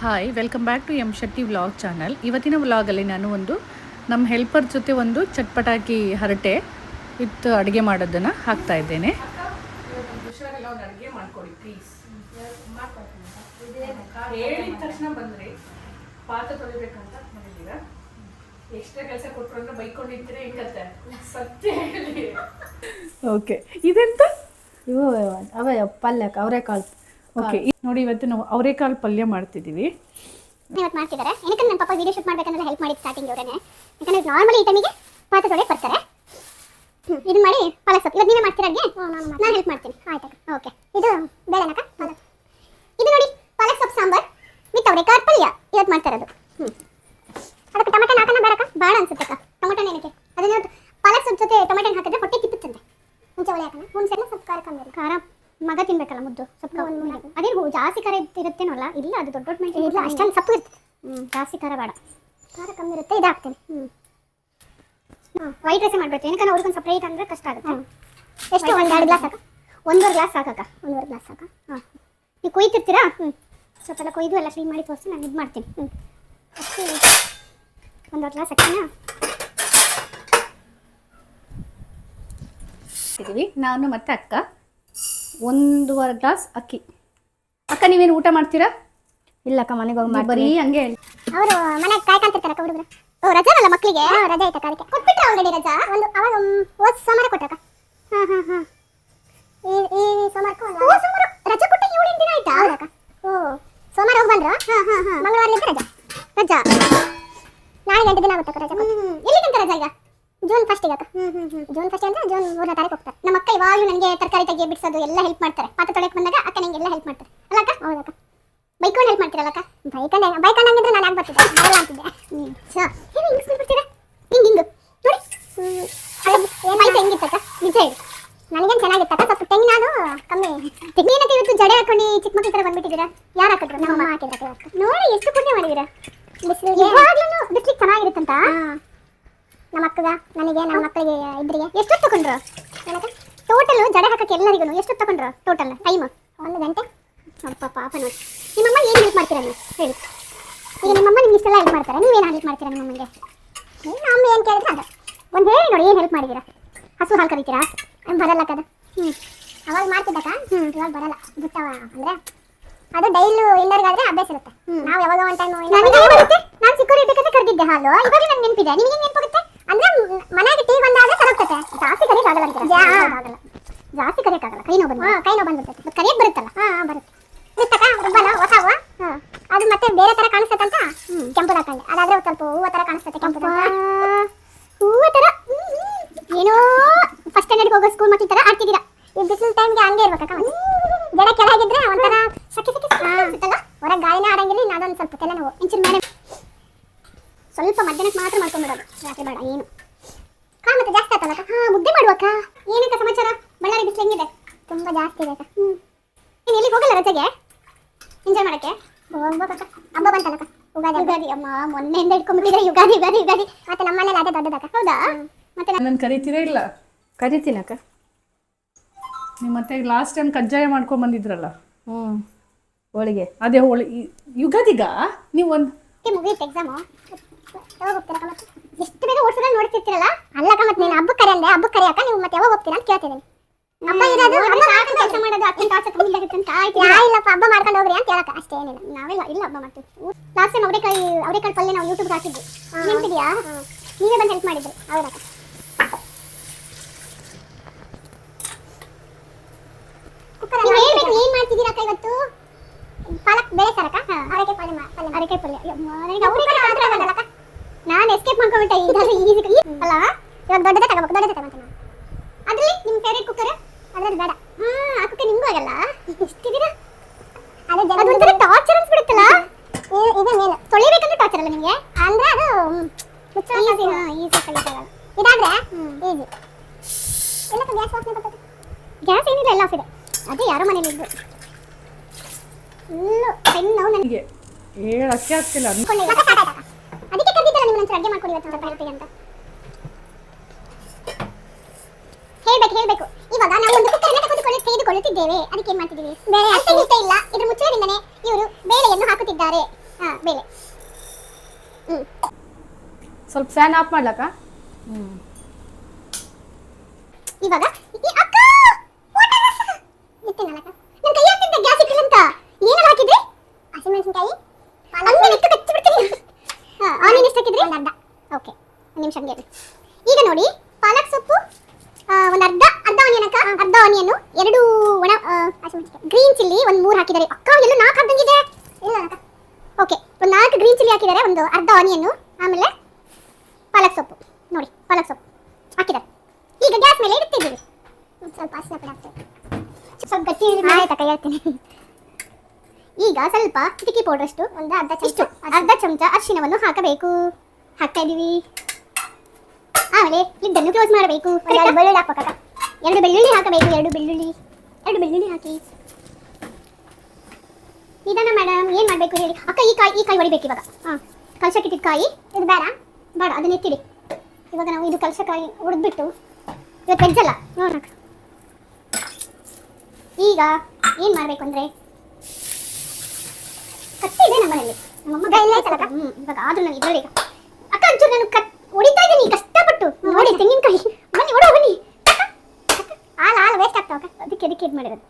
Hi welcome back to M Shetty vlog channel ಇವತ್ತಿನ ವ್ಲಾಗಲ್ಲಿ ನಾನು ಒಂದು ನಮ್ಮ ಹೆಲ್ಪರ್ ಜೊತೆ ಒಂದು ಚಟ್ಪಟಾಕಿ ಹರಟೆ ಇತ್ತು ಅಡುಗೆ ಮಾಡೋದನ್ನು ಹಾಕ್ತಾ ಇದ್ದೇನೆ. ಒಂದು ಅಡುಗೆ ಮಾಡ್ಕೊಡಿ ಪ್ಲೀಸ್ ಹೇಳಿದ ತಕ್ಷಣ ಬಂದ್ರಿ ಪಾತ್ರ ತೊಳಿಬೇಕಂತ ಮಾಡಿದ್ದೀರಾ ಎಕ್ಸ್ಟ್ರಾ ಕೆಲಸ ಕೊಟ್ಟರು ಅಂದ್ರೆ ಬೈಕೊಂಡಿರ್ತೀರಾ ಹೆಂಗತ್ತೆ ಸತ್ಯ ಹೇಳಿ. ಓಕೆ ಇದೆಂತ? ಇವು ಅವೇ ಪಲ್ಯಕ್ಕೆ ಅವರೆಕಾಳು ಓಕೆ ನೋಡಿ ಇವತ್ತು ನಾವು ಅವರೇಕಾಳು ಪಲ್ಯ ಮಾಡ್ತಿದ್ದೀವಿ. ಇವತ್ತು ಮಾಡ್ತಿದ್ದಾರೆ. ಏನಕ್ಕೆ ನನ್ನ ಪಾಪ ವಿಡಿಯೋ ಶೂಟ್ ಮಾಡ್ಬೇಕಂದ್ರೆ ಹೆಲ್ಪ್ ಮಾಡಿ ಸ್ಟಾರ್ಟಿಂಗ್ ಅವರೇನೆ. ಯಾಕಂದ್ರೆ ನಾರ್ಮಲಿ ಈ ಟೈಮಿಗೆ ಪಾತ್ರೆ ತೊಳೆಯಕ್ಕೆ ಬರ್ತಾರೆ. ಇದು ಮಾಡಿ ಪಾಲಕ್ ಸೊಪ್ಪು. ಇವತ್ತು ನೀವೇ ಮಾಡ್ತೀರಾ ಅಡ್ಗೆ? ನಾನು ಹೆಲ್ಪ್ ಮಾಡ್ತೀನಿ. ಆಯ್ತು ಓಕೆ ಇದು ಬೇಳೆನಕ ಪಾಲಕ್ ಇದು ನೋಡಿ ಪಾಲಕ್ ಸೊಪ್ಪು ಸಾಂಬಾರ್ ವಿತ್ ಅವರೇಕಾಳು ಪಲ್ಯ. ಇವತ್ತು ಮಾಡ್ತಾ ಇರೋದು. ಅದಕ್ಕೆ ಟೊಮೆಟೊ ಹಾಕೋಣ ಬೇಡಕ್ಕ ಬೇಡ ಅನ್ಸುತ್ತೆ ಟೊಮೆಟೊ ಏನಕ್ಕೆ ಅದನ್ನ ಪಾಲಕ್ ಸೊಪ್ಪು ಜೊತೆ ಟೊಮೆಟೊ ಹಾಕಿದ್ರೆ ಹೊಟ್ಟೆ ಕಿತ್ತುತ್ತಂತೆ ಮುಂಚೆ ಒಳ್ಳೆ ಹಾಕೋಣ ಹುಣಸೆಲ್ಲ ಸ್ವಲ್ಪ ಖಾರ ಕಮ್ಮಿ ಇರುತ್ತೆ. ಖಾರ ಮಗ ತಿನ್ಬೇಕಲ್ಲ ಸ್ವಲ್ಪ ಅದೇ ಜಾಸ್ತಿ ಖಾರ ಇರುತ್ತೆ- ಇರುತ್ತೇನಲ್ಲ ಇಲ್ಲ ಅದು ದೊಡ್ಡ ದೊಡ್ಡ ಮೆಣಸಿನ ಇಲ್ಲ ಅಷ್ಟೊಂದು ಸಪ್ಪು ಇರುತ್ತೆ. ಹ್ಞೂ ಜಾಸ್ತಿ ಖಾರ ಬೇಡ. ಖಾರ ಕಮ್ಮಿ ಇರುತ್ತೆ ಇದಾಗ್ತೇನೆ. ಹಾಕ್ತೇನೆ ಹ್ಞೂ ಹಾಂ ವೈಟ್ ರೈಸೇ ಮಾಡಬೇಕು ಏನಕ್ಕೆ ಅವ್ರಿಗೊಂದು ಸಪ್ರೇಟ್ ಅಂದರೆ ಕಷ್ಟ ಆಗುತ್ತೆ. ಎಷ್ಟು? ಒಂದು ಎರಡು ಗ್ಲಾಸ್ ಸಾಕ ಒಂದೂವರೆ ಗ್ಲಾಸ್ ಸಾಕಕ್ಕ. ಒಂದೂವರೆ ಗ್ಲಾಸ್ ಸಾಕ? ಹಾಂ. ನೀವು ಕೊಯ್ತಿರ್ತೀರಾ? ಹ್ಞೂ ಸ್ವಲ್ಪ ಎಲ್ಲ ಕೊಯ್ದು ಎಲ್ಲ ಕ್ಲೀನ್ ಮಾಡಿ ತೋರಿಸಿ ನಾನು ಇದು ಮಾಡ್ತೀನಿ. ಹ್ಞೂ ಅಷ್ಟು ಒಂದೂವರೆ ಗ್ಲಾಸ್ ಹಾಕ್ತೀನಾ ಇದ್ದೀವಿ. ನಾನು ಮತ್ತೆ ಅಕ್ಕ. ಒಂದೂವರೆ ಗ್ಲಾಸ್ ಅಕ್ಕಿ. ಅಕ್ಕ ನೀವೇನು ಊಟ ಮಾಡ್ತೀರಾ? ಇಲ್ಲಕ್ಕ ಮನೆಗೆ ಹೋಗಿ ಮಾಡಿ ಬರೀ ಹಂಗೆ ಹೇಳಿ. ಅವರು ಮನೆಗೆ ಕಾಯ್ಕೊಂತಿರ್ತಾರೆ ಹುಡುಗರು. ಓ ರಜಾ ಅಲ್ಲ ಮಕ್ಕಳಿಗೆ ರಜಾ ಆಯ್ತಾ ಕಾಲಕ್ಕೆ ಕೊಟ್ಬಿಟ್ರೆ ಆಲ್ರೆಡಿ ರಜಾ? ಒಂದು ಅವಾಗ ಹೋದ ಸೋಮವಾರ ಕೊಟ್ಟಕ್ಕ ಹಾ ಹಾ ಹಾ. ಈ ಈ ಸೋಮವಾರಕ್ಕೂ ಒಂದು ಓ ಸೋಮವಾರ ರಜಾ ಕೊಟ್ಟ ಏಳು ದಿನ ಆಯ್ತಾ? ಹೌದಕ್ಕ ಓ ಸೋಮವಾರ ಹೋಗಿ ಬಂದ್ರ? ಹಾಂ ಹಾಂ ಹಾಂ. ಮಂಗಳವಾರಲಿಂದ ರಜಾ? ರಜಾ. ನಾಳೆ ಎಂಟು ದಿನ ಆಗುತ್ತಕ್ಕ ರಜಾ ಎಲ್ಲಿ ತನಕ ರಜಾ ಈಗ? ಜೂನ್ ಫಸ್ಟ್ ಅಕ್ಕ ಹ್ಮ್ ಹ್ಮ್ ಹ್ಮ್ ಜೂನ್ ಫಸ್ಟ್ ಅಂದ್ರೆ ಜೂನ್ ಮೂರನೇ ತಾರೀಕು ಹೋಗ್ತಾರೆ ನಮ್ಮ ಅಕ್ಕ ಇವಾಗಲೂ ನನಗೆ ತರಕಾರಿ ತೆಗೆ ಬಿಡಿಸೋದು ಎಲ್ಲ ಹೆಲ್ಪ್ ಮಾಡ್ತಾರೆ. ಪಾತ್ರ ತೊಳೆಯಕ್ಕೆ ಬಂದಾಗ ಅಕ್ಕ ನಂಗೆ ಎಲ್ಲ ಹೆಲ್ಪ್ ಮಾಡ್ತಾರೆ. ಅಲ್ಲ ಅಕ್ಕ? ಹೌದಕ್ಕ ಬೈಕೊಂಡು ಹೆಲ್ಪ್ ಮಾಡ್ತೀರಲ್ಲ ಅಕ್ಕ? ಬೈಕೊಂಡೆ. ಹಂಗಿದ್ರೆ ನಾನು ಯಾಕೆ ಬರ್ತಿದ್ದೆ? ಬರಲ್ಲ ಅಂತಿದ್ದೆ. ಹ್ಞೂ ಸೊ ಏನು ಹಿಂಗೆ ಬರ್ತೀರಾ? ಹಿಂಗೆ ಹಿಂಗೆ. ನೋಡಿ. ಆಯ್ತು ಹೆಂಗಿತ್ತಕ್ಕ ನಿಜ ಹೇಳಿ. ನನಗೇನು ಚೆನ್ನಾಗಿತ್ತಕ್ಕ ಸ್ವಲ್ಪ ತೆಂಗಿನ ಅದು ಕಮ್ಮಿ. ತೆಂಗಿನಕ್ಕೆ ಇವತ್ತು ಜಡೆ ಹಾಕೊಂಡು ಚಿಕ್ಕ ಮಕ್ಕಳ ಥರ ಬಂದ್ಬಿಟ್ಟಿದ್ದೀರಾ? ಯಾರು ಹಾಕಿದ್ರು? ನಮ್ಮ ಹಾಕಿದ್ರ ನೋಡಿ ಎಷ್ಟು ಪುಣ್ಯ ಮಾಡಿದ್ದೀರಾ? ಬಿಸಿಲು ಯಾವಾಗ್ಲೂ ಬಿಸಿಲಿಗೆ ಚೆನ್ನಾಗಿರುತ್ತಂತ? ನಮ್ಮ ಅಕ್ಕಗ ನನಗೆ ನಮ್ಮ ಮಕ್ಕಳಿಗೆ ಇಬ್ಬರಿಗೆ ಎಷ್ಟು ತಗೊಂಡ್ರು? ಟೋಟಲ್ ಜಡೆ ಹಾಕಕ್ಕೆ ಎಲ್ಲರಿಗೂ ಎಷ್ಟು ತಗೊಂಡ್ರು? ಟೋಟಲ್ ಟೈಮ್ ಒಂದು ಗಂಟೆ? ಸ್ವಲ್ಪ ಪಾಪ ನೋಡಿ. ನಿಮ್ಮಮ್ಮ ಏನು ಹೆಲ್ಪ್ ಮಾಡ್ತೀರಾ ನೀವು? ಹೇಳಿ. ಈಗ ನಿಮ್ಮಮ್ಮ ನಿಮ್ಗೆ ಇಷ್ಟೆಲ್ಲ ಹೆಲ್ಪ್ ಮಾಡ್ತಾರೆ. ನೀವೇನು ಹೆಲ್ಪ್ ಮಾಡ್ತೀರಾ ನಿಮ್ಮಮ್ಮಂಗೆ? ನಮ್ಮ ಏನು ಕೇಳಿದ್ರೆ ಅದು. ಒಂದು ಹೇಳಿ ನೋಡಿ ಏನು ಹೆಲ್ಪ್ ಮಾಡಿದ್ದೀರಾ ಹಸು ಹಾಲು ಕರಿತೀರಾ? ಬರಲ್ಲ ಕದ. ಹ್ಞೂ ಅವಾಗ ಮಾಡ್ತಿದ್ದಕ್ಕ ಹ್ಞೂ ಇವಾಗ ಬರಲ್ಲ. ಬಿಟ್ಟವ ಅಂದರೆ ಅದು ಡೈಲಿ ಎಲ್ಲರಿಗಾದ್ರೆ ಅಭ್ಯಾಸ ಇರುತ್ತೆ. ನಾವು ಯಾವಾಗ ಒಂದು ಟೈಮ್ ನನಗೆ ನಾನು ಸಿಕ್ಕೋರಿ ಇರ್ಬೇಕಂದ್ರೆ ಕರೆದಿದ್ದೆ ಹಾಲು. ಇವಾಗ ನನಗೆ ನೆನಪಿದೆ. ನಿಮಗೆ ಮ್- ಮನೆಗೆ ಟೀ ಬಂದಾಗ ಸರೋಗ್ತತೆ. ಜಾಸ್ತಿ ಕರಿಯಕ್ ಆಗಲ್ಲ ಅಂತೀರ? ಆಗಲ್ಲ. ಜಾಸ್ತಿ ಕರಿಯಕ್ ಆಗಲ್ಲ. ಕೈ ನೋವು ಬಂದು ಕೈ ನೋವು ಬಂದ್ಬಿಡ್ತೈತೆ. ಮತ್ತೆ ಕರಿಯಕ್ ಬರುತ್ತಲ್ಲ? ಹಾ ಬರುತ್ತೆ. ಇರ್ತಕ್ಕ ರುಬ್ಬಲ್ಲ ಹೊಸವ ಹಾ. ಅದು ಮತ್ತೆ ಬೇರೆ ತರ ಕಾಣಿಸ್ತಂತ ಕೆಂಪು ಹಾಕೊಂಡೆ ಅದಾದ್ರೆ ಒಂದ್ ಸ್ವಲ್ಪ ಹೂವ ತರ ಕಾಣಿಸ್ತೈತೆ ಕೆಂಪು ಹೂವ ತರ ಹ್ಮ್, ಹ್ಮ್. ಏನೋ ಫಸ್ಟ್ ಸ್ಟ್ಯಾಂಡರ್ಡ್ ಹೋಗೋ ಸ್ಕೂಲ್ ಮಕ್ಕಳ ತರ ಆಡ್ತಿದ್ದೀರಾ? ಈ ಬಿಸಿಲು ಟೈಮ್ಗೆ ಹಂಗೆ ಇರ್ಬೇಕಕ್ಕ ಮತ್ತೆ. ಜಡ ಕೆಳಗಿದ್ರೆ ಒಂಥರ ಸಖಿ ಸಖಿ ಸಖಿ ಅನ್ಸುತ್ತಲ್ಲ ಹೊರಗೆ ಗಾಳಿನೇ ಆಡಂಗಿಲ್ಲ ಇನ್ನು ಅದೊಂದು ಸ್ವಲ್ಪ ತಲೆ ನೋವು. ಇಂಚಿನ ಮೇಲೆ ಸ್ವಲ್ಪ ಮಧ್ಯಾಹ್ನಕ್ಕೆ ಮಾತ್ರ ಮಾಡ್ಕೊಂಡ್ಬಿಡೋದು. ರಾತ್ರಿ ಬೇಡ ಏನು ಹಾ ಮತ್ತೆ ಜಾಸ್ತಿ ಆತಲ್ಲ ಹಾ ಮುದ್ದೆ ಮಾಡುವಕ್ಕ ಏನಕ್ಕ ಸಮಾಚಾರ ಬಳ್ಳಾರಿ ಬಿಸಿಲು ಹೆಂಗಿದೆ ತುಂಬಾ ಜಾಸ್ತಿ ಇದೆ ಅಕ್ಕ ಹ್ಮ್ ನೀನು ಎಲ್ಲಿಗೆ ಹೋಗಲ್ಲ ರಜೆಗೆ ಎಂಜಾಯ್ ಮಾಡಕ್ಕೆ ಹೋಗ್ಬೇಕಕ್ಕ ಹಬ್ಬ ಬಂತಲ್ಲಕ್ಕ ಯುಗಾದಿ ಯುಗಾದಿ ಅಮ್ಮ ಮೊನ್ನೆಯಿಂದ ಇಟ್ಕೊಂಡ್ಬಿಟ್ಟಿದ್ರೆ ಯುಗಾದಿ ಯುಗಾದಿ ಯುಗಾದಿ. ಮತ್ತೆ ನಮ್ಮನೇಲಿ ಅದೇ ದೊಡ್ಡದಕ್ಕ ಹೌದಾ? ಮತ್ತೆ ನಮ್ಮ- ನನ್ನ ಕರಿತೀರಾ ಇಲ್ಲ? ಕರಿತೀನಕ್ಕ ನೀವು ಮತ್ತೆ ಲಾಸ್ಟ್ ಟೈಮ್ ಕಜ್ಜಾಯ ಮಾಡ್ಕೊಂಡ್ ಬಂದಿದ್ರಲ್ಲ? ಹ್ಞೂ ಹೋಳಿಗೆ. ಅದೇ ಹೋಳಿ ಈ- ಯುಗಾದಿಗ? ನೀವು ಒಂದು ಮತ್ತೆ ಮುಗಿಯುತ್ತೆ ಎಕ್ಸಾಮು ಯಾವಾಗ ಮತ್ತೆ? ಎಷ್ಟು ಬೇಗ ಓಡಿಸಿದ್ರೆ ನೋಡ್ತಿರ್ತೀರಲ್ಲ? ಅಲ್ಲಕ್ಕ ಮತ್ತೆ ನೀನು ಹಬ್ಬಕ್ಕೆ ಕರೆ ಅಂದೆ. ಹಬ್ಬಕ್ಕೆ ಕರೆಯಕ್ಕ ನೀವು ಮತ್ತೆ ಯಾವಾಗ ಹೋಗ್ತೀರಾ ಅಂತ ಕೇಳ್ತಿದ್ದೀನಿ ಇರೋದು ಮಾಡ್ಕೊಂಡು ಕೆಲಸ ಮಾಡೋದು ಅಕ್ಕನ ಕಮ್ಮಿ ಆಯ್ತು ಇಲ್ಲಪ್ಪ ಹಬ್ಬ ಮಾಡ್ಕೊಂಡು ಹೋಗ್ರಿ ಅಂತ ಹೇಳಕ್ಕ ಅಷ್ಟೇ ಏನಿಲ್ಲ. ನಾವೆಲ್ಲ ಇಲ್ಲ ಹಬ್ಬ ಮಾಡ್ತೀವಿ. ಲಾಸ್ಟ್ ಟೈಮ್ ಅವರೆಕಾಯಿ ಅವರೆಕಾಯಿ ಪಲ್ಯ ನಾವು ಯೂಟ್ಯೂಬ್ಗೆ ಹಾಕಿದ್ವಿ. ನೆನಪಿದೆಯಾ? ನೀವೇ ಬಂದು ಹೆಲ್ಪ್ ಮಾಡಿದ್ರಿ. ನೀವು ಹೇಳ್ಬೇಕು ಏನ್ ಇವತ್ತು? ಪಾಲಕ್ ಬೇಳೆ ಸಾರಕ್ಕ ಅರೆಕಾಯಿ ಪಲ್ಯ ಪಲ್ಯ ಆಗಲ್ಲಕ್ಕ ನಾನು ಎಸ್ಕೇಪ್ ಮಾಡ್ಕೊಂಡ್ಬಿಟ್ಟೆ ಈಸಿ ಅಲ್ಲ? ಇವಾಗ ದೊಡ್ಡದೇ ತಗೋಬೇಕು ದೊಡ್ಡದೇ ತಗೋತೀನಿ ಅದ್ರಲ್ಲಿ ನಿಮ್ಮ ಫೇವ್ರೇಟ್ ಕುಕ್ಕರ್ ಅದ್ರಲ್ಲಿ ಬೇಡ. ಹಾ ಆ ಕುಕ್ಕರ್ ನಿಮ್ಗೂ ಆಗಲ್ಲ ಎಷ್ಟಿದ್ದೀರಾ ಅದೇ ಜನ ಒಂಥರ ಟಾರ್ಚರ್ ಅನ್ಸ್ಬಿಡುತ್ತಲ್ಲ? ಇದೆ ಮೇಲೆ. ತೊಳಿಬೇಕಂದ್ರೆ ಟಾರ್ಚರ್ ಅಲ್ಲ ನಿಮಗೆ? ಅಂದ್ರೆ ಅದು ಈಸಿ ಹಾ ಈಸಿ ಇದಾದ್ರೆ ಈಸಿ ಎಲ್ಲ ಗ್ಯಾಸ್ ವಾಸನೆ ಬರ್ತದೆ ಗ್ಯಾಸ್ ಏನಿಲ್ಲ ಎಲ್ಲ ಆಫ್ ಇದೆ. ಅದೇ ಯಾರೋ ಮನೇಲಿ ಇದ್ದು ಫುಲ್ಲು ಪೆನ್ ನೋವು ನನಗೆ ಹೀಗೆ ಹೇಳಕ್ಕೆ ಆಗ್ತಿಲ್ಲ. ಅದಕ್ಕೆ ಕರೆದಿದ್ದಲ್ಲ ನಿಮ್ಮ ನಂತರ ಅಡುಗೆ ಮಾಡ್ಕೊಡಿ ಇವತ್ತು ಅಂತ ಹೇಳ್ತೀವಿ ಅಂತ. ಹೇಳ್ಬೇಕು ಹೇಳ್ಬೇಕು. ಇವಾಗ ನಾವು ಒಂದು ಕುಕ್ಕರ್ನ ತೆಗೆದುಕೊಳ್ಳಿ ತೆಗೆದುಕೊಳ್ಳುತ್ತಿದ್ದೇವೆ. ಅದಕ್ಕೆ ಏನ್ ಮಾಡ್ತಿದ್ದೀವಿ ಬೇಳೆ ಅಷ್ಟೇ ಇಲ್ಲ. ಇದ್ರ ಮುಚ್ಚಳದಿಂದನೇ ಇವರು ಬೇಳೆಯನ್ನು ಹಾಕುತ್ತಿದ್ದಾರೆ. ಹಾ ಬೇಳೆ. ಹ್ಮ್. ಸ್ವಲ್ಪ ಫ್ಯಾನ್ ಆಫ್ ಮಾಡ್ಲಕ್ಕ? ಇವಾಗ ಈ ಅಕ್ಕ! ಇಟ್ಟಿನಲ್ಲಕ್ಕ ನನ್ನ ಕೈ ಹಾಕಿದ್ದೆ ಗ್ಯಾಸ್ ಇಟ್ಟಿಲ್ಲ ಅಂತ ಏನೆಲ್ಲ ಹಾಕಿದ್ರಿ? ಹಸಿಮೆಣಸಿನಕಾಯಿ ಹಂಗೆ ನೆಟ್ಟು ಕಚ್ಚಿ ಬಿಡ್ತೀನಿ ಹಾ ಆನಿಯನ್ ಎಷ್ಟು ಹಾಕಿದ್ರಿ? ಒಂದು ಅರ್ಧ. ಓಕೆ ಒಂದು ನಿಮಿಷ ಹಂಗೆ. ಈಗ ನೋಡಿ ಪಾಲಕ್ ಸೊಪ್ಪು ಒಂದು ಅರ್ಧ ಅರ್ಧ ಆನಿಯನ್ ಅಕ್ಕ ಅರ್ಧ ಎರಡು ಒಣ ಗ್ರೀನ್ ಚಿಲ್ಲಿ ಒಂದು ಮೂರು ಹಾಕಿದ್ದಾರೆ. ಅಕ್ಕ ಎಲ್ಲ ನಾಲ್ಕು ಹಾಕಿದೆ ಇಲ್ಲ ಓಕೆ ಒಂದು ನಾಲ್ಕು ಗ್ರೀನ್ ಚಿಲ್ಲಿ ಹಾಕಿದ್ದಾರೆ ಒಂದು ಅರ್ಧ ಆನಿಯನ್ನು ಆಮೇಲೆ ಪಾಲಕ್ ಸೊಪ್ಪು. ನೋಡಿ ಪಾಲಕ್ ಸೊಪ್ಪು ಹಾಕಿದ್ದಾರೆ. ಈಗ ಗ್ಯಾಸ್ ಮೇಲೆ ಇಡ್ತಿದ್ದೀವಿ. ಸ್ವಲ್ಪ ಹಾಕ್ತೇವೆ ಸ್ವಲ್ಪ ಗಟ್ಟಿ ಆಯ್ತಾ ಕೈ ಹಾಕ್ತೀನಿ ಈಗ ಸ್ವಲ್ಪ ಚಿಟಿಕಿ ಪೌಡರ್ ಅಷ್ಟು ಒಂದು ಅರ್ಧ ಚಮಚ ಅರ್ಧ ಚಮಚ ಅರಿಶಿನವನ್ನು ಹಾಕಬೇಕು. ಹಾಕ್ತಾ ಇದೀವಿ ಆಮೇಲೆ ಲಿಡ್ಡನ್ನು ಕ್ಲೋಸ್ ಮಾಡಬೇಕು. ಬೆಳ್ಳುಳ್ಳಿ ಹಾಕ್ಬೇಕಕ್ಕ ಎರಡು ಬೆಳ್ಳುಳ್ಳಿ ಹಾಕಬೇಕು ಎರಡು ಬೆಳ್ಳುಳ್ಳಿ ಎರಡು ಬೆಳ್ಳುಳ್ಳಿ ಹಾಕಿ. ಇದನ್ನ ಮೇಡಮ್ ಏನ್ ಮಾಡ್ಬೇಕು ಹೇಳಿ? ಅಕ್ಕ ಈ ಕಾಯಿ ಈ ಕಾಯಿ ಹೊಡಿಬೇಕು ಇವಾಗ. ಹಾ ಕಲಸಕ್ಕಿಟ್ಟಿದ್ದ ಕಾಯಿ ಇದು ಬೇಡ ಬೇಡ ಅದನ್ನ ಎತ್ತಿಡಿ. ಇವಾಗ ನಾವು ಇದು ಕಲ್ಸಕಾಯಿ ಕಾಯಿ ಇವತ್ತು ವೆಜ್ ಅಲ್ಲ ನೋಡೋಣ ಈಗ ಏನ್ ಮಾಡ್ಬೇಕು ಅಂದ್ರೆ ಕತ್ತಿ ಇದೆ ನಮ್ಮನೇಲಿ ನಮ್ಮಮ್ಮ ಹ್ಮ್ ಇವಾಗ ಆದ್ರೂ ನಾನು ಇದ್ರಲ್ಲಿ ಈಗ ಅಕ್ಕ ಒಂಚೂರು ನಾನು ಕತ್ ಹೊಡಿತಾ ಇದ್ದೀನಿ ಕಷ್ಟಪಟ್ಟು. ನೋಡಿ ತೆಂಗಿನಕಾಯಿ. ಬನ್ನಿ ಹೊಡೋ ಬನ್ನಿ ಅಕ್ಕ, ಅಕ್ಕ, ಹಾಲು ಹಾಲು ವೇಸ್ಟ್ ಆಗ್ತಾವ ಅದಕ್ಕೆ ಅದಕ್ಕೆ ಇದು ಮಾಡಿರೋದು.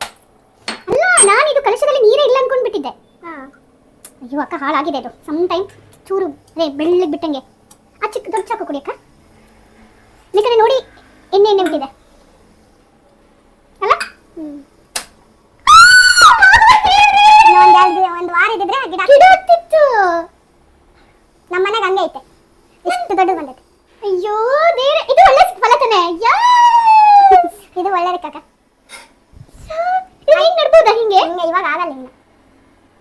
ಅಲ್ಲ ನಾನು ಇದು ಕಲಶದಲ್ಲಿ ನೀರೇ ಇಲ್ಲ ಅನ್ಕೊಂಡ್ಬಿಟ್ಟಿದ್ದೆ. ಅಯ್ಯೋ ಅಕ್ಕ ಹಾಳಾಗಿದೆ ಅದು. ಸಮ್ ಟೈಮ್ ಚೂರು ಅದೇ ಬೆಳ್ಳಗೆ ಬಿಟ್ಟಂಗೆ. ಆ ಚಿಕ್ಕ ದೊಡ್ಡ ಚಾಕು ಕುಡಿ ಅಕ್ಕ. ಬೇಕಾದ್ರೆ ನೋಡಿ ಎಣ್ಣೆ ಎಣ್ಣೆ ಬಿಟ್ಟಿದೆ ಅಲ್ಲ? ಒಂದು ವಾರ ಇದ್ದಿದ್ರೆ ಗಿಡ ಗಿಡ ಆಗ್ತಿತ್ತು ನಮ್ಮ ಮನೆಗೆ ಹಂಗೆ ಐತೆ ಎಷ್ಟು ದೊಡ್ಡದು ಬಂದೈತೆ ಅಯ್ಯೋ ದೇವ್ರೆ ಇದು ಒಳ್ಳೆ ಫಲ ತಾನೆ ಇದು ಒಳ್ಳೆ ಕಾಕ ಹಿಂಗೆ ನಡ್ಬೋದಾ ಹಿಂಗೆ ಹಿಂಗೆ ಇವಾಗ ಆಗಲ್ಲ ಇನ್ನು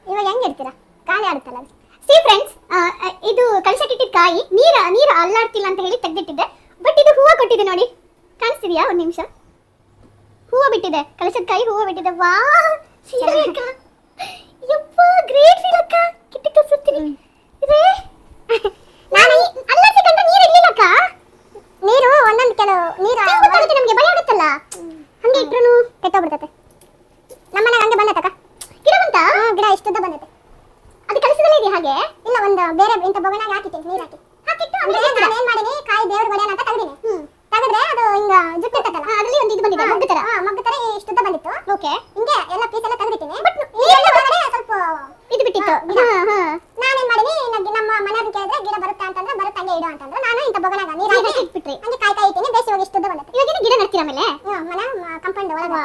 ಇವಾಗ ಹೆಂಗೆ ಇಡ್ತೀರಾ ಖಾಲಿ ಆಡುತ್ತಲ್ಲ ಅದು ಸಿ ಫ್ರೆಂಡ್ಸ್ ಇದು ಕಲಸಕ್ಕಿಟ್ಟಿದ್ದ ಕಾಯಿ ನೀರ ನೀರು ಅಲ್ಲಾಡ್ತಿಲ್ಲ ಅಂತ ಹೇಳಿ ತೆಗೆದಿಟ್ಟಿದ್ದೆ ಬಟ್ ಇದು ಹೂವು ಕೊಟ್ಟಿದೆ ನೋಡಿ ಕಾಣಿಸ್ತಿದ್ಯಾ ಒಂದು ನಿಮಿಷ ಹೂವು ಬಿಟ್ಟಿದೆ ಕಲಸದ ಕಾಯಿ ಹೂವು ಬಿಟ್ಟಿದೆ ವಾ ಅಕ್ಕ ಯಪ್ಪ ಗ್ರೇಟ್ ಫೀಲ್ ಅಕ್ಕ ಕಿಟ್ಟಿ ತೋರಿಸ್ತೀನಿ ಇದೆ ನಾನು ಅಲ್ಲ ಸಿಕ್ಕಂತ ನೀರು ಇರ್ಲಿಲ್ಲ ಅಕ್ಕ ನೀರು ಒಂದೊಂದು ಕೆಲವು ನೀರು ನಮಗೆ ಭಯ ಆಗುತ್ತಲ್ಲ ಹಂಗೆ ಇಟ್ರು ಕೆಟ್ಟೋಗ್ಬಿಡ್ತತೆ ನಮ್ಮನೆಗೆ ಹಂಗೆ ಬಂದತಕ್ಕ ಗಿಡ ಬಂತ ಗಿಡ ಇಷ್ಟುದ್ದ ಬಂದೈತೆ ಅದು ಕಲಿಸದಲ್ಲೇ ಇದೆ ಹಾಗೆ ಇಲ್ಲ ಒಂದು ಬೇರೆ ಇಂಥ ಬೊಗನಾಗ ಹಾಕಿದ್ದೀನಿ ನೀರು ಹಾಕಿ ಹಾಕಿಟ್ಟು ಅಂದ್ರೆ ನಾನು ಏನ್ ಮಾಡೀನಿ ಕಾಯಿ ದೇವ್ರ ಬಡಿಯೋಣ ಅಂತ ತೆಗ್ದೀನಿ ತೆಗೆದ್ರೆ ಅದು ಹಿಂಗ ಜುಟ್ಟು ಇರ್ತದಲ್ಲ ಅದರಲ್ಲಿ ಒಂದು ಇದು ಬಂದಿದೆ ಮಗ್ಗು ತರ ಮಗ್ಗು ತರ ಇಷ್ಟುದ್ದ ಬಂದಿತ್ತು ಓಕೆ ಹಿಂಗೆ ಎಲ್ಲ ಪೀಸ್ ಎಲ್ಲ ತೆಗೆದಿಟ್ಟಿನಿ ಬಟ್ ಸ್ವಲ್ಪ ಇದು ಬಿಟ್ಟಿತ್ತು ನಾನು ಏನ್ ನನ್ಗೆ ನಮ್ಮ ಮನೆಯವ್ರನ್ನ ಕೇಳಿದ್ರೆ ಗಿಡ ಬರುತ್ತೆ ಅಂತಂದ್ರೆ ಬರುತ್ತೆ ಹಂಗೆ ಇಡು ಅಂತಂದ್ರೆ. ನಾನು ಇಂಥ ಬೊಗನಾಗ ನೀರು ಹಾಕಿ ಇಟ್ಬಿಟ್ರಿ. ಹಂಗೆ ಕಾಯ್ತಾ ಇದ್ದೀನಿ ಬೇಸಿ ಹೋಗಿ ಇಷ್ಟುದ್ದ ಬಂದೈತೆ. ಇವಾಗ ಗಿಡ ನಡ್ತೀರ ಆಮೇಲೆ ಮನೆ ಕಂಪೌಂಡ್ ಒಳಗೆ.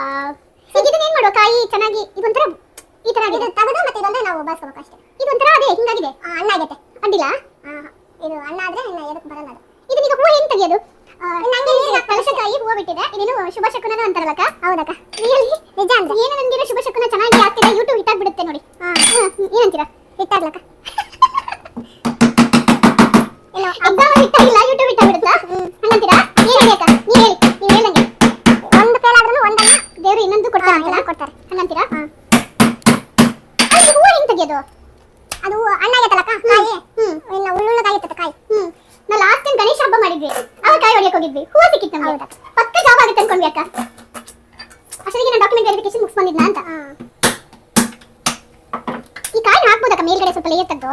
ಈಗ ಇದನ್ನ ಏನ್ ಮಾಡುವ? ಕಾಯಿ ಚೆನ್ನಾಗಿ ಇದೊಂಥರ ಈ ತರ ಇದೆ ತಗದು ಮತ್ತೆ ಇದೊಂದ್ರೆ ನಾವು ಬಳಸ್ಕೋಬೇಕು ಅಷ್ಟೇ. ಇದೊಂಥರ ಅದೇ ಹಿಂಗಾಗಿದೆ? ಆ, ಹಣ್ಣ ಆಗೈತೆ ಅಡ್ಡಿಲ್ಲ ಇದು ಅಣ್ಣ ಆದ್ರೆ ಇನ್ನ ಎದಕ್ಕೆ ಬರಲ್ಲ ಅದು. ಇದನ್ನ ಈಗ ಹೂವು ಹೆಂಗ್ ತೆಗಿಯೋದು? ನಂಗೆ ಕಲಶಕಾಯಿ ಹೂವು ಬಿಟ್ಟಿದೆ. ಇದೇನು ಶುಭ ಶಕುನ ಅಂತಾರಲ್ಲಕ್ಕ? ಹೌದಕ್ಕ. ನಿಜ ಅಂತ. ಏನು ನನ್ಗೆ ಶುಭ ಶಕುನ ಚೆನ್ನಾಗಿ ಆಗ್ತಿದೆ. ಯೂಟ್ಯೂಬ್ ಹಿಟ್ಟಾಗ್ಬಿಡುತ್ತೆ ನೋಡಿ. ಹಾ ಏನಂತೀರಾ? ಹಿಟ್ಟಾಗ್ಲಕ್ಕ ಏನು ಇಲ್ಲ ಹಿಟ್ಟಾಗಿಲ್ಲ ಯೂಟ್ಯೂಬ್ ಹಿಟ್ಟಾಗ್ಬಿಡುತ್ತಾ ಹಂಗಂತೀರಾ? ಏನು ನೀವ್ ಹೇಳಿ ನೀವ್ ಹೇಳ್ದಂಗೆ ಒಂದು ಫೇಲ್ ಆದ್ರೂ ಒಂದನ್ನ ದೇವ್ರು ಇನ್ನೊಂದು ಕೊಡ್ತಾರೆ ಅಂತ ಕೊಡ್ತಾರೆ. ಹಂಗಂತೀರಾ? ಹೂವು ಹೆಂಗ್ ತೆಗಿಯೋದು? ಅದು ಹಣ್ಣು ಆಗತ್ತಲ್ಲಕ್ಕ ಕಾಯಿ? ಹ್ಮ್. ಇನ್ನ ಉಳ್ಳುಳ್ಳಗಾಗಿತ್ತದ ಕಾಯಿ. ಹ್ಮ್. ನಾ ಲಾಸ್ಟ್ ಟೈಮ್ ಗಣೇಶ ಹಬ್ಬ ಮಾಡಿದ್ವಿ. ಅವಾಗ ಕಾಯಿ ಹೊಡಿಯಕ್ ಹೋಗಿದ್ವಿ. ಹೂವು ಸಿಕ್ಕಿತ್ತು ನಮ್ಗೆ. ಪಕ್ಕ ಜಾಬ್ ಆಗುತ್ತೆ ಅನ್ಕೊಂಡ್ವಿ ಅಕ್ಕ. ಡಾಕ್ಯುಮೆಂಟ್ ವೆರಿಫಿಕೇಶನ್ ಮುಗಿಸ್ ಬಂದಿದ್ನ ಅಂತ? ಈ ಕಾಯಿ ಹಾಕ್ಬೋದಕ್ಕ ಮೇಲ್ಗಡೆ ಸ್ವಲ್ಪ ಲೇಯರ್ ತೆಗೆದು?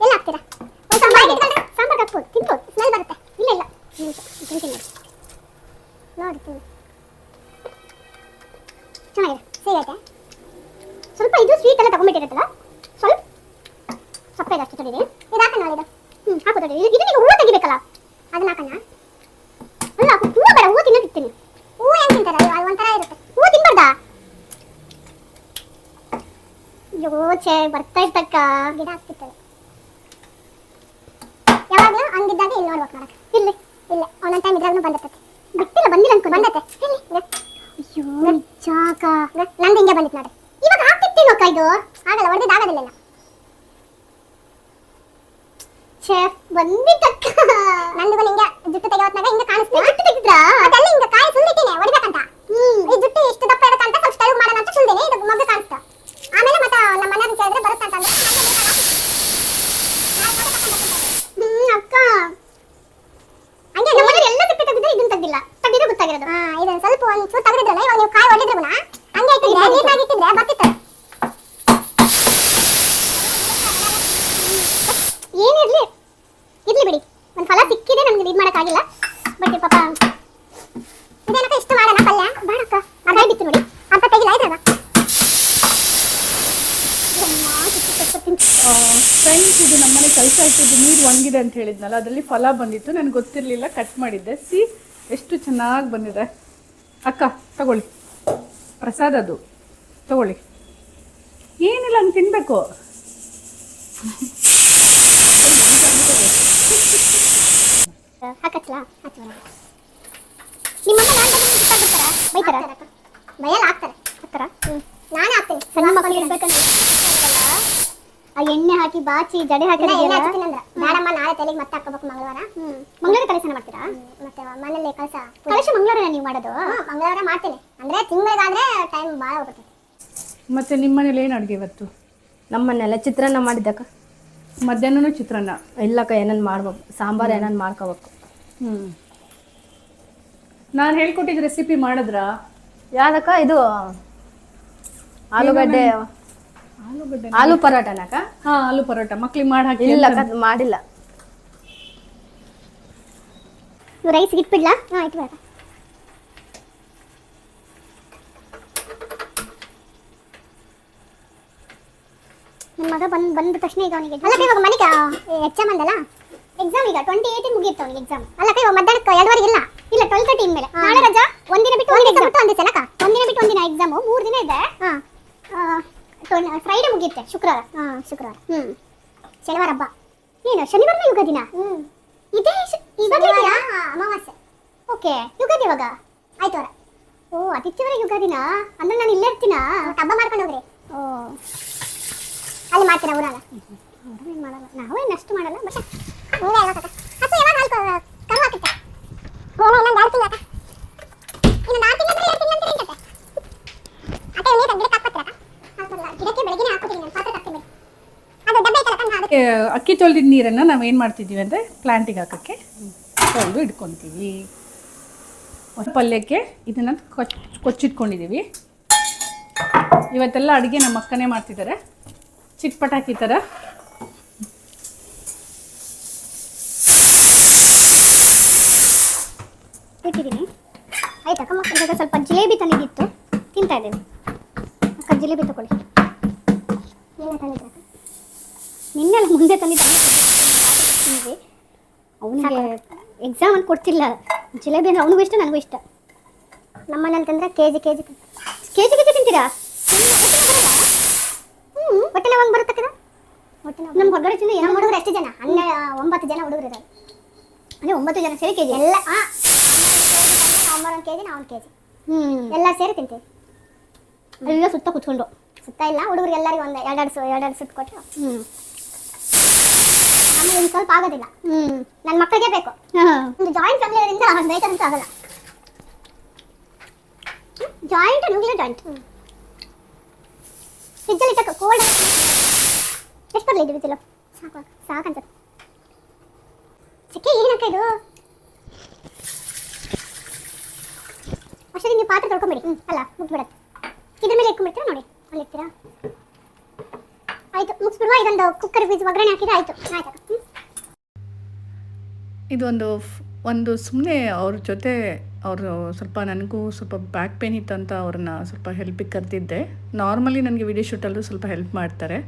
ಎಲ್ಲ ಹಾಕ್ತೀರಾ? ಒಂದು ಸಾಂಬಾರ್ ಸಾಂಬಾರ್ ಹಾಕ್ಬೋದು ತಿನ್ಬೋದು ಸ್ಮೆಲ್ ಬರುತ್ತೆ. ಇಲ್ಲ ಇಲ್ಲ. ತಿಂತೀನಿ ನೋಡಿ ನೋಡಿ ತಿನ್ನಿ. ಚೆನ್ನಾಗಿದೆ. ಸಿಗೈತೆ ಸ್ವಲ್ಪ ಇದು ಸ್ವೀಟ್ ಎಲ್ಲ ತಗೊಂಡ್ಬಿಟ್ಟಿರುತ್ತಲ್ಲ? ಸ್ವಲ್ಪ ಸಪ್ಪೆ ಜಾಸ್ತಿ ತೊಡಿದೆ ಇದು ಹಾಕೋಣ ಇದು ಹ್ಞೂ ಹಾಕು ತೊಡಿ ಇದು ಇದನ್ನ ಹೂವು ತೆಗಿಬೇಕಲ್ಲ ಅದನ್ನ ಹಾಕೋಣ ಅಲ್ಲ ಹೂವು ಬೇಡ ಹೂವು ತಿನ್ನೋದಿರ್ತೀನಿ ಹೂವು ಹೆಂಗೆ ತಿಂತಾರೆ ಅದು ಒಂಥರ ಇರುತ್ತೆ ಹೂವು ತಿನ್ಬಾರ್ದಾ ಅಯ್ಯೋ ಛೇ ಬರ್ತಾ ಇರ್ತಕ್ಕ ಗಿಡ ಆಗ್ತಿತ್ತು ಯಾವಾಗಲೂ ಹಂಗಿದ್ದಾಗ ಇಲ್ಲಿ ನೋಡ್ಬೇಕು ನೋಡಕ್ಕೆ. ಇಲ್ಲಿ, ಇಲ್ಲ. ಒಂದೊಂದು ಟೈಮ್ ಇದ್ರಾಗೂ ಬಂದಿರ್ತೈತೆ ಬಿಟ್ಟಿಲ್ಲ ಬಂದಿಲ್ಲ ಅನ್ಕೊಂಡು. ಬಂದತ್ತೆ ಇಲ್ಲಿ ಅಯ್ಯೋ, ಚಾಕ. ನಂದು ಹಿಂಗೆ ಬಂದಿತ್ತು ನೋಡಿ. ಇವಾಗ ಆಗ್ತಿತ್ತೇನೋ ಅಕ್ಕ ಇದು. ಆಗಲ್ಲ ಹೊಡೆದಿದ್ದು ಆಗೋದಿಲ್ಲ ಶೇಫ್ ಬಂದಿತ್ತಕ್ಕ. ನಂದು ಹಿಂಗೆ ಜುಟ್ಟು ತೆಗೆಯೋತ್ನಾಗ ಹಿಂಗೆ ಕಾಣಿಸ್ತೀವಿ ಜುಟ್ಟು ತೆಗೆದ್ರಾ ಇರ್ಲಿ ಬಿಡಿ. ಒಂದು ಫಲ ಸಿಕ್ಕಿದೆ, ನಮ್ಗೆ ಇದು ಆಗಿಲ್ಲ ಬಟ್ ಪಾಪ ಇದೇನಕ್ಕ ಇಷ್ಟು ಮಾಡೋಣ ಪಲ್ಯ. ಬಾಡಕ್ಕ ಅರ್ಧ ಬಿತ್ತು ನೋಡಿ. ಅಂತ ತೆಗಿಲ್ಲ ಇದಾಗ ಫ್ರೆಂಡ್ಸ್ ಇದು ನಮ್ಮನೆ ಕೆಲಸ ಇಟ್ಟಿದ್ದು ನೀರು ಒಣಗಿದೆ ಅಂತ ಹೇಳಿದ್ನಲ್ಲ, ಅದರಲ್ಲಿ ಫಲ ಬಂದಿತ್ತು. ನನಗೆ ಗೊತ್ತಿರಲಿಲ್ಲ ಕಟ್ ಮಾಡಿದ್ದೆ. ಸಿ, ಎಷ್ಟು ಚೆನ್ನಾಗಿ ಬಂದಿದೆ. ಅಕ್ಕ, ತಗೊಳ್ಳಿ. ಪ್ರಸಾದ ಅದು. ತಗೊಳ್ಳಿ. ಏನಿಲ್ಲ, ನಾನು ತಿನ್ನಬೇಕು ಹಾಕಚ್ಚಲ? ನಿಮ್ಮ ಬೈತಾರ ಬೈಯಲ್ಲ ಹಾಕ್ತಾರೆ. ಹಾಕ್ತಾರ. ನಾನೇ ಹಾಕ್ತೇನೆ. ಸಣ್ಣ ಮಕ್ಕಳಿಗೆ ಇರ್ಬೇಕಂತ ಆ ಎಣ್ಣೆ ಹಾಕಿ ಬಾಚಿ ಜಡೆ ಹಾಕಿ ಬೇಡಮ್ಮ ನಾಳೆ ತಲೆಗೆ ಮತ್ತೆ ಹಾಕೋಬೇಕು ಮಂಗಳವಾರ. ಮಂಗಳವಾರ ಸ್ನಾನ ಮಾಡ್ತೀರಾ? ಮತ್ತೆ ಮನೇಲಿ ಕಳಸ ಕಳಶ ಮಂಗಳವಾರ ನೀವು ಮಾಡೋದು? ಮಂಗಳವಾರ ಮಾಡ್ತೇನೆ. ಅಂದ್ರೆ ತಿಂಗಳಿಗಾದ್ರೆ ಟೈಮ್ ಭಾಳ ಹೋಗುತ್ತೆ ಮತ್ತೆ ನಿಮ್ಮ ಮನೇಲಿ ಏನು ಅಡುಗೆ ಇವತ್ತು? ನಮ್ಮನ್ನೆಲ್ಲ ಚಿತ್ರಾನ್ನ ಮಾಡಿದ್ದಕ್ಕ. ಮಧ್ಯಾಹ್ನನೂ ಚಿತ್ರಾನ್ನ? ಇಲ್ಲಕ್ಕ ಏನನ್ ಮಾಡ್ಬೇಕು. ಸಾಂಬಾರ್ ಏನನ್ ಮಾಡ್ಕೋಬೇಕು. ಹ್ಞೂ ನಾನು ಹೇಳ್ಕೊಟ್ಟಿದ್ದ ರೆಸಿಪಿ ಮಾಡಿದ್ರ? ಯಾವ್ದಕ್ಕ ಇದು ಆಲೂಗಡ್ಡೆ ಆಲೂಗಡ್ಡೆ ಆಲೂ ಪರೋಟನಕ್ಕ ಹಾ ಆಲೂ ಪರೋಟ. ಮಕ್ಳಿಗೆ ಮಾಡಿ ಹಾಕಿ ಇಲ್ಲ ಅದ್ ಮಾಡಿಲ್ಲ. ರೈಸ್ ಇಟ್ಬಿಡ್ಲಾ ಹಾಂ ಇಟ್ಬಿಡ ನನ್ನ ಮಗ ಬಂದ್ ಬಂದ ತಕ್ಷಣ ಈಗ ಅವನಿಗೆ ಅಲ್ಲ ಇವಾಗ ಮನೆಗೆ ಹೆಚ್ಚ ಅಂದಲ್ಲ ಎಕ್ಸಾಮ್ ಈಗ ಟ್ವೆಂಟಿ ಏಯ್ಟಿ ಮುಗಿಯುತ್ತೆ ಅವನಿಗೆ ಎಕ್ಸಾಮ್ ಅಲ್ಲ ಕೈ ಮಧ್ಯಾಹ್ನಕ್ಕೆ ಎರಡುವರೆಗೆ ಇಲ್ಲ? ಇಲ್ಲ ಟ್ವೆಲ್ ತರ್ಟಿ ಮೇಲೆ ನಾಳೆ ರಜಾ? ಒಂದಿನ ಬಿಟ್ಟು ಒಂದು ಎಕ್ಸಾಮ್ ಬಿಟ್ಟು ಒಂದೇ ಸಲಕ ಒಂದಿನ ಬಿಟ್ಟು ಒಂದಿನ ಎಕ್ಸಾಮ್ ಮೂರು ದಿನ ಇದೆ. ಹಾಂ. ಫ್ರೈಡೆ ಮುಗಿಯುತ್ತೆ ಶುಕ್ರವಾರ. ಹಾಂ ಶುಕ್ರವಾರ. ಹ್ಞೂ ಶನಿವಾರ ಹಬ್ಬ. ಏನು ಶನಿವಾರ ಯುಗ ದಿನ? ಹ್ಮ್. ಇದೇ ಇದೆಯಾ? ಅಮಾವಾಸ್ಯೆ. ಓಕೆ ಯುಗಾದಿ ಇವಾಗ? ಆಯ್ತು ಅವರ. ಓ ಆದಿತ್ಯವಾರ ಯುಗಾದಿನ ಅಂದ್ರೆ ನಾನು ಇಲ್ಲೇ ಇರ್ತೀನ? ಹಬ್ಬ ಮಾಡ್ಕೊಂಡು ಹೋಗ್ರಿ. ಓ. ಅಲ್ಲಿ ಮಾಡ್ತೀರಾ ಊರಲ್ಲ ಏನು ಮಾಡಲ್ಲ ನಾವೇನು ಅಷ್ಟು ಮಾಡಲ್ಲ ಬಟ್ ಅಕ್ಕ ತೊಳೆದಿದ್ದ ನೀರನ್ನು ನಾವು ಏನು ಮಾಡ್ತಿದ್ದೀವಿ ಅಂದರೆ ಪ್ಲ್ಯಾಂಟಿಗೆ ಹಾಕೋಕ್ಕೆ ತೊಳೆದು ಇಟ್ಕೊತೀವಿ. ಒಂದು ಪಲ್ಯಕ್ಕೆ ಇದನ್ನು ಕೊಚ್ ಕೊಚ್ಚಿಟ್ಕೊಂಡಿದ್ದೀವಿ ಇವತ್ತೆಲ್ಲ ಅಡುಗೆ ನಮ್ಮ ಅಕ್ಕನೇ ಮಾಡ್ತಿದ್ದಾರೆ ಚಿಕ್ಕ ಪಟಾಕಿ ಥರ ಇಟ್ಟಿದ್ದೀನಿ ಆಯ್ತಾ ಅಕ್ಕ ಮಕ್ಕಳಿಗೆ ಸ್ವಲ್ಪ ಜಿಲೇಬಿ ತಂದಿದ್ದಿತ್ತು. ತಿಂತಾ ಇದ್ದೀನಿ ಅಕ್ಕ ಜಿಲೇಬಿ ತಗೊಳ್ಳಿ. ಏನೇ ತಂದಿದ್ದ ನಿನ್ನೆಲ್ಲ ಮುಂದೆ ತಂದಿದ್ದೆ ಅವನಿಗೆ ಎಕ್ಸಾಮ್ ಅಂತ ಕೊಡ್ತಿಲ್ಲ. ಜಿಲೇಬಿ ಅಂದರೆ ಅವನಿಗೂ ಇಷ್ಟ ನನಗೂ ಇಷ್ಟ. ನಮ್ಮನೇಲಿ ತಂದ್ರೆ K G K G K G K G ತಿಂತೀರಾ? ಹ್ಞೂ ಹೊಟ್ಟೆ ನೋವು ಬರುತ್ತೆ ಕದ ನಮ್ಮ ಹೊರಗಡೆ ತಿಂದು ಏನೋ ಹುಡುಗರು ಎಷ್ಟು ಜನ? ಹನ್ನೆರಡು ಒಂಬತ್ತು ಜನ ಹುಡುಗರು ಇದ್ದಾರೆ. ಅಂದರೆ ಒಂಬತ್ತು ಜನ ಸೇರಿ ಕೆಜಿ. ಎಲ್ಲ ಸಾಂಬಾರು ಒಂದು ಕೆಜಿ ನಾವು ಒಂದು ಕೆಜಿ. ಹ್ಮ್. ಎಲ್ಲ ಸೇರಿ ತಿಂತೀವಿ. ಎಲ್ಲ ಸುತ್ತ ಕುತ್ಕೊಂಡು. ಸುತ್ತ ಇಲ್ಲ ಹುಡುಗರಿಗೆ ಎಲ್ಲರಿಗೂ ಒಂದು ಎರಡೆರಡು ಸು ಎರಡೆರಡು ಸುತ್ತ ಕೊಟ್ಟು. ಹ್ಮ್. ಆಮೇಲೆ ಇನ್ನು ಸ್ವಲ್ಪ ಆಗೋದಿಲ್ಲ. ಹ್ಮ್. ನನ್ನ ಮಕ್ಕಳಿಗೆ ಬೇಕು. ಒಂದು ಜಾಯಿಂಟ್ ಫ್ಯಾಮಿಲಿ ಇರೋದ್ರಿಂದ ಬೇಕಂತ ಆಗಲ್ಲ. ಜಾಯಿಂಟ್ ನ್ಯೂಕ್ಲಿಯರ್ ಜಾಯಿಂಟ್ ಫ್ರಿಜ್ಜಲ್ಲಿ ಇಟ್ಟಕ್ಕೆ ಕೋಲ್ಡ್ ಎಷ್ಟು ಬರಲಿ ಇದು ಬಿಸಿಲು? ಸಾಕು. ಸಾಕನ್ಸುತ್ತೆ ಚಿಕ್ಕಿ ಏನಕ್ಕ ಇದು ಅಷ್ಟೇ ನೀವು ಪಾತ್ರೆ ತೊಳ್ಕೊಂಬಿಡಿ. ಹ್ಞೂ ಅಲ್ಲ ಮುಗ್ಬಿಡತ್ತೆ ಇದ್ರ ಮೇಲೆ ಇಟ್ಕೊಂಡ್ಬಿಡ್ತೀರಾ ನೋಡಿ ಅಲ್ಲಿ ಇರ್ತೀರಾ ಆಯ್ತು, ಮುಗಿಸ್ಬಿಡುವ. ಇದೊಂದು ಕುಕ್ಕರ್ ಬೀಜ ಒಗ್ಗರಣೆ ಹಾಕಿದ್ರೆ ಆಯಿತು. ಆಯ್ತು. ಇದೊಂದು ಒಂದು ಸುಮ್ಮನೆ ಅವ್ರ ಜೊತೆ ಅವರು ಸ್ವಲ್ಪ ನನಗೂ ಸ್ವಲ್ಪ ಬ್ಯಾಕ್ ಪೇನ್ ಅಂತ ಅವ್ರನ್ನ ಸ್ವಲ್ಪ ಹೆಲ್ಪಿಗೆ ಕರೆದಿದ್ದೆ. ನಾರ್ಮಲಿ ನನಗೆ ವಿಡಿಯೋ ಶೂಟಲ್ಲೂ ಸ್ವಲ್ಪ ಹೆಲ್ಪ್ ಮಾಡ್ತಾರೆ.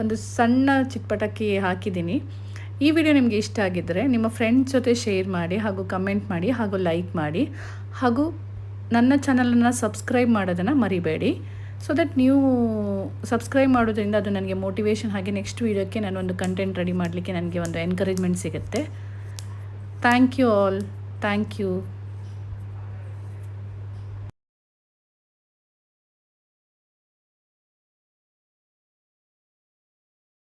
ಒಂದು ಸಣ್ಣ ಚಿಕ್ಕಪಟಕ್ಕಿ ಹಾಕಿದ್ದೀನಿ. ಈ ವಿಡಿಯೋ ನಿಮಗೆ ಇಷ್ಟ ಆಗಿದ್ದರೆ ನಿಮ್ಮ ಫ್ರೆಂಡ್ಸ್ ಜೊತೆ ಶೇರ್ ಮಾಡಿ ಹಾಗೂ ಕಮೆಂಟ್ ಮಾಡಿ ಹಾಗೂ ಲೈಕ್ ಮಾಡಿ ಹಾಗೂ ನನ್ನ ಚಾನಲನ್ನು ಸಬ್ಸ್ಕ್ರೈಬ್ ಮಾಡೋದನ್ನು ಮರಿಬೇಡಿ. ಸೊ ದಟ್ ನೀವು ಸಬ್ಸ್ಕ್ರೈಬ್ ಮಾಡೋದ್ರಿಂದ ಅದು ನನಗೆ ಮೋಟಿವೇಶನ್ ಹಾಗೆ ನೆಕ್ಸ್ಟ್ ವೀಡಿಯೋಕ್ಕೆ ನಾನು ಒಂದು ಕಂಟೆಂಟ್ ರೆಡಿ ಮಾಡಲಿಕ್ಕೆ ನನಗೆ ಒಂದು ಎನ್ಕರೇಜ್ಮೆಂಟ್ ಸಿಗುತ್ತೆ. Thank you all thank you